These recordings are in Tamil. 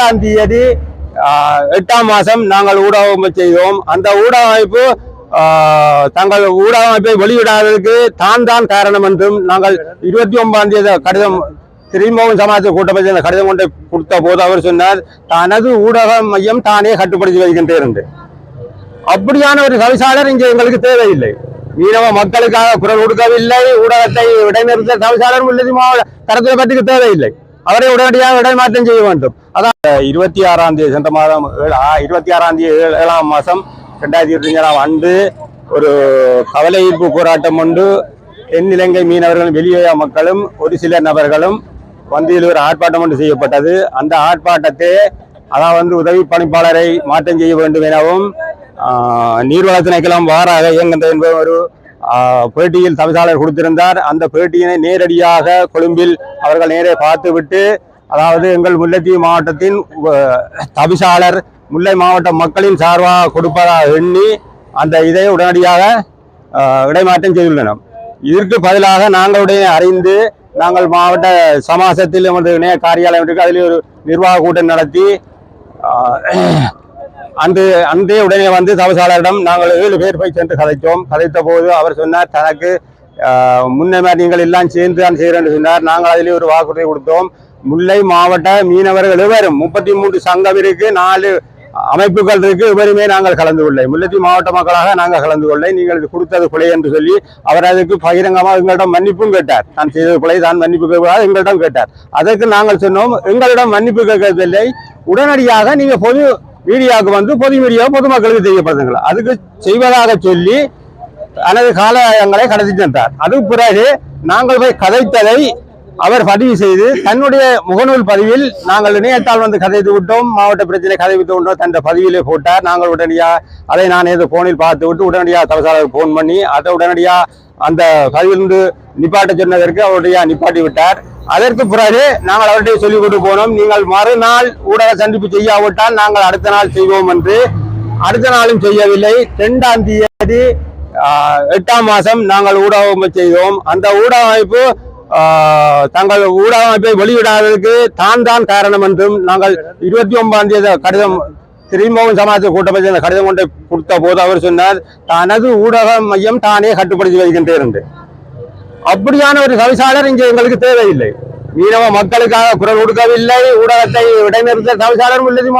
ரெண்டாம் தேதி ஆஹ், எட்டாம் மாதம் நாங்கள் ஊடகம் செய்தோம். அந்த ஊடக அமைப்பு ஆஹ், தங்கள் ஊடக அமைப்பை வெளியிடாததற்கு தான் தான் காரணம் என்றும் நாங்கள் இருபத்தி ஒன்பதாம் தேதி கடிதம் திரும்பவும் சமாஜ கூட்டமைச்சர் அந்த கடிதம் கொண்டு கொடுத்த போது அவர் சொன்னார் தனது ஊடக மையம் தானே கட்டுப்படுத்தி வருகின்றேன் என்று. அப்படியான ஒரு தவிசாளர் இங்கே எங்களுக்கு தேவையில்லை. மீனவ மக்களுக்காக குரல் கொடுக்கவில்லை ஊடகத்தை இடைநிறுத்த தவிசாளர் உள்ளது தரத்தில் பற்றிக்கு தேவையில்லை. அவரை உடனடியாக இடமாற்றம் செய்ய வேண்டும். அதான் இருபத்தி ஆறாம் தேதி சென்ற மாதம் இருபத்தி ஆறாம் தேதி ஏழாம் மாதம் ரெண்டாயிரத்தி இருபத்தி அஞ்சாம் ஆண்டு ஒரு கவலை ஈர்ப்பு போராட்டம் ஒன்று தென்னிலங்கை மீனவர்களும் வெளியே மக்களும் ஒரு சில நபர்களும் வந்தியில் ஒரு ஆர்ப்பாட்டம் ஒன்று செய்யப்பட்டது. அந்த ஆர்ப்பாட்டத்தை அதாவது வந்து உதவி பணிப்பாளரை மாற்றம் செய்ய வேண்டும் எனவும் ஆஹ், நீர்வள வாராக இயங்குகின்ற என்பது ஒரு பேட்டியில் தவிசாளர் கொடுத்திருந்தார். அந்த பேட்டியினை நேரடியாக கொழும்பில் அவர்கள் நேரே பார்த்துவிட்டு அதாவது எங்கள் முல்லைத்தீவு மாவட்டத்தின் தவிசாளர் முல்லை மாவட்ட மக்களின் சார்பாக கொடுப்பதாக எண்ணி அந்த இதை உடனடியாக இடைமாற்றம் செய்துள்ளனர். இதற்கு பதிலாக நாங்கள் உடனே அறிந்து நாங்கள் மாவட்ட சமாசத்தில் எமது இணைய காரியாலயம் இருக்கு அதில் ஒரு நிர்வாக கூட்டம் நடத்தி அன்று அன்றே உடனே வந்து தவசாளரிடம் நாங்கள் ஏழு பேர் போய் சென்று கதைத்தோம். கதைத்த போது அவர் சொன்னார் தனக்கு முன்னே மாதிரி நீங்கள் எல்லாம் சேர்ந்து தான் செய்கிறேன் சொன்னார். நாங்கள் அதிலே ஒரு வாக்குறுதி கொடுத்தோம். முல்லை மாவட்ட மீனவர்கள் இவரும் முப்பத்தி மூன்று சங்கம் இருக்கு நாலு அமைப்புகள் இருக்கு இவருமே நாங்கள் கலந்து கொள்ளை முல்லைத்தீவு மாவட்ட மக்களாக நாங்கள் கலந்து கொள்ளை நீங்கள் இது கொடுத்தது கொலை என்று சொல்லி அவர் அதுக்கு பகிரங்கமாக எங்களிடம் மன்னிப்பும் கேட்டார். நான் செய்தது கொலை தான் மன்னிப்பு கேட்பதாக எங்களிடம் கேட்டார். அதற்கு நாங்கள் சொன்னோம் எங்களிடம் மன்னிப்பு கேட்கவில்லை. உடனடியாக நீங்கள் பொது மீடியாவுக்கு வந்து பொது மீடியா பொதுமக்களுக்கு தெரியப்படுத்துங்கள்? அதுக்கு செய்வதாக சொல்லி தனது காலங்களை கடத்தி சென்றார் அதுக்கு பிறகு நாங்கள் போய் கதைத்ததை அவர் பதிவு செய்து தன்னுடைய முகநூல் பதிவில் நாங்கள் இணையத்தால் வந்து கதைத்து விட்டோம் மாவட்ட பிரச்சனை கதைவித்து விட்டோம் தன் பதிவிலே போட்டார். நாங்கள் உடனடியாக அதை நான் ஏதோ போனில் பார்த்து விட்டு உடனடியாக தவசாளருக்கு போன் பண்ணி அதை உடனடியாக அந்த பதிவிலிருந்து நிப்பாட்ட சொன்னதற்கு அவருடைய நிப்பாட்டி விட்டார். அதற்கு பிறகு நாங்கள் அவர்கிட்ட சொல்லிக் கொண்டு போனோம் நீங்கள் மறுநாள் ஊடக சந்திப்பு செய்யாவிட்டால் நாங்கள் அடுத்த நாள் செய்வோம் என்று. அடுத்த நாளும் செய்யவில்லை. ரெண்டாம் தேதி எட்டாம் மாதம் நாங்கள் ஊடகம் செய்தோம். அந்த ஊடக அமைப்பு தங்கள் ஊடக அமைப்பை வெளியிடாததற்கு தான் தான் காரணம் என்றும் நாங்கள் இருபத்தி ஒன்பதாம் தேதி கடிதம் திரும்பவும் சமாஜ கூட்டமைச்சர் அந்த கடிதம் கொண்டு கொடுத்த போது அவர் சொன்னார் தனது ஊடக மையம் தானே கட்டுப்படுத்தி வருகின்றேன் என்று. அப்படியான ஒரு தவிசாளர் இங்கே எங்களுக்கு தேவையில்லை. மீனவ மக்களுக்காக குரல் கொடுக்கவில்லை. ஊடகத்தை இடைநிறுத்த தவிசாளர் உள்ளது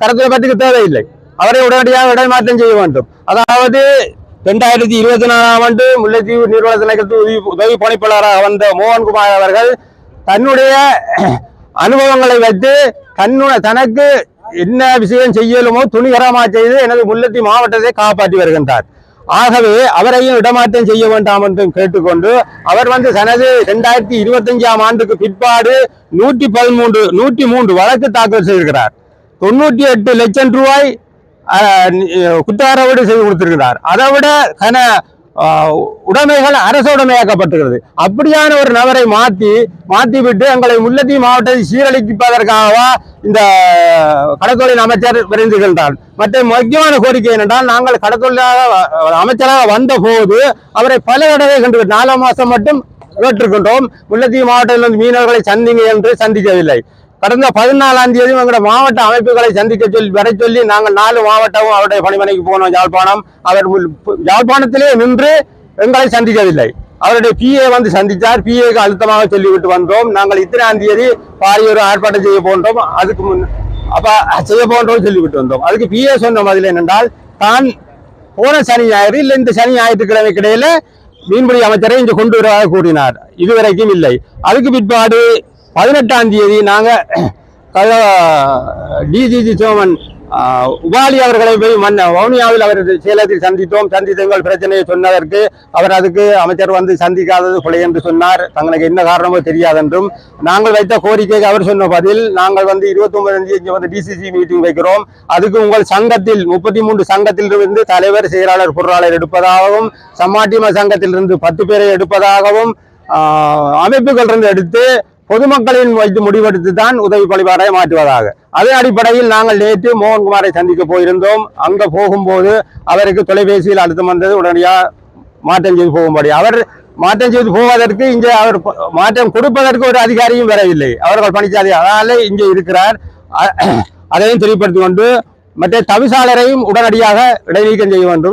தரத்தை பற்றிக்கு தேவையில்லை. அவரை உடனடியாக இடைமாற்றம் செய்ய வேண்டும். அதாவது இரண்டாயிரத்தி இருபத்தி நாலாம் ஆண்டு முல்லைத்தீவு நீர்வள திணைக்கத்து உதவி உதவி பணிப்பாளராக வந்த மோகன்குமார் அவர்கள் தன்னுடைய அனுபவங்களை வைத்து தன்னுடைய தனக்கு என்ன விஷயம் செய்யலுமோ துணிகரமாக செய்து எனது முல்லைத்தீவு மாவட்டத்தை காப்பாற்றி வருகின்றார். ஆகவே அவரையும் இடமாற்றம் செய்ய வேண்டாம் என்றும் கேட்டுக்கொண்டு அவர் வந்து தனது இரண்டாயிரத்தி இருபத்தஞ்சாம் ஆண்டுக்கு பிற்பாடு நூற்றி பதிமூன்று நூற்றி மூன்று வழக்கு தாக்கல் செய்திருக்கிறார். தொண்ணூற்றி எட்டு லட்சம் ரூபாய் ஆஹ், செய்து கொடுத்திருக்கிறார். அதை விட கன உடைமைகள் அரசு உடைமையாக்கப்பட்டுகிறது அப்படியான ஒரு நபரை மாற்றி மாற்றி விட்டு எங்களை முல்லத்தி மாவட்டத்தை சீரழிப்பதற்காகவா இந்த கடற்தொழில் அமைச்சர் விரைந்துகின்றார் மற்ற முக்கியமான கோரிக்கை என்னென்றால் நாங்கள் கடற்தொழிலாக அமைச்சராக வந்த போது அவரை பல தடவை கண்டு நாலாம் மாதம் மட்டும் கேட்டிருக்கின்றோம் முல்லத்தீவு மாவட்டத்தில் வந்து மீனவர்களை சந்திங்க என்று சந்திக்கவில்லை. கடந்த பதினாலாம் தேதி எங்களோட மாவட்ட அமைப்புகளை சந்திக்க சொல்லி வர சொல்லி நாங்கள் நாலு மாவட்டமும் அவருடைய பணிமனைக்கு போனோம் யாழ்ப்பாணம். அவர் முல்- யாழ்ப்பாணத்திலே நின்று எங்களை சந்திக்கவில்லை. அவருடைய பிஏ வந்து சந்தித்தார். பிஏக்கு அழுத்தமாக சொல்லிவிட்டு வந்தோம். நாங்கள் இத்தனாம் தேதி பாரி ஒரு ஆர்ப்பாட்டம் செய்ய போன்றோம். அதுக்கு முன் அப்ப செய்ய போன்றோம் சொல்லிவிட்டு வந்தோம். அதுக்கு பிஏ சொன்ன பதில் என்னென்றால் தான் போன சனி ஞாயிறு இல்லை இந்த சனி ஞாயிற்றுக்கிழமை கிடையில மீன்பிடி அமைச்சரை இங்க கொண்டு வருவதாக கூறினார். இதுவரைக்கும் இல்லை. அதுக்கு பிற்பாடு பதினெட்டாம் தேதி நாங்கள் டிஜிஜி சோமன் உபாலி அவர்களை போய் மன்ன வவுனியாவில் அவர் சேலத்தில் சந்தித்தோம். சந்தித்து எங்கள் பிரச்சனையை சொன்னதற்கு அவர் அதுக்கு அமைச்சர் வந்து சந்திக்காதது கொலை என்று சொன்னார். தங்களுக்கு என்ன காரணமோ தெரியாதென்றும். நாங்கள் வைத்த கோரிக்கைக்கு அவர் சொன்ன பதில் நாங்கள் வந்து இருபத்தி தேதி வந்து டிசிசி மீட்டிங் வைக்கிறோம். அதுக்கு உங்கள் சங்கத்தில் முப்பத்தி மூன்று சங்கத்தில் இருந்து தலைவர் செயலாளர் பொருளாளர் எடுப்பதாகவும் சம்மாட்டிம சங்கத்திலிருந்து பத்து பேரை எடுப்பதாகவும் அமைப்புகள் இருந்து எடுத்து பொதுமக்களின் வைத்து முடிவெடுத்து தான் உதவி பணிபாரை மாற்றுவதாக. அதே அடிப்படையில் நாங்கள் நேற்று மோகன்குமாரை சந்திக்க போயிருந்தோம். அங்க போகும்போது அவருக்கு தொலைபேசியில் அழுத்தம் வந்தது. உடனடியாக மாற்றம் செய்து போகும்படி. அவர் மாற்றம் செய்து போவதற்கு இங்கே அவர் மாற்றம் கொடுப்பதற்கு ஒரு அதிகாரியும் வரவில்லை. அவர்கள் பணிச்சாதி அதனாலே இங்கே இருக்கிறார். அதையும் தெளிவுபடுத்திக் கொண்டு மற்ற தவிசாளரையும் உடனடியாக இடைநீக்கம் செய்ய வேண்டும்.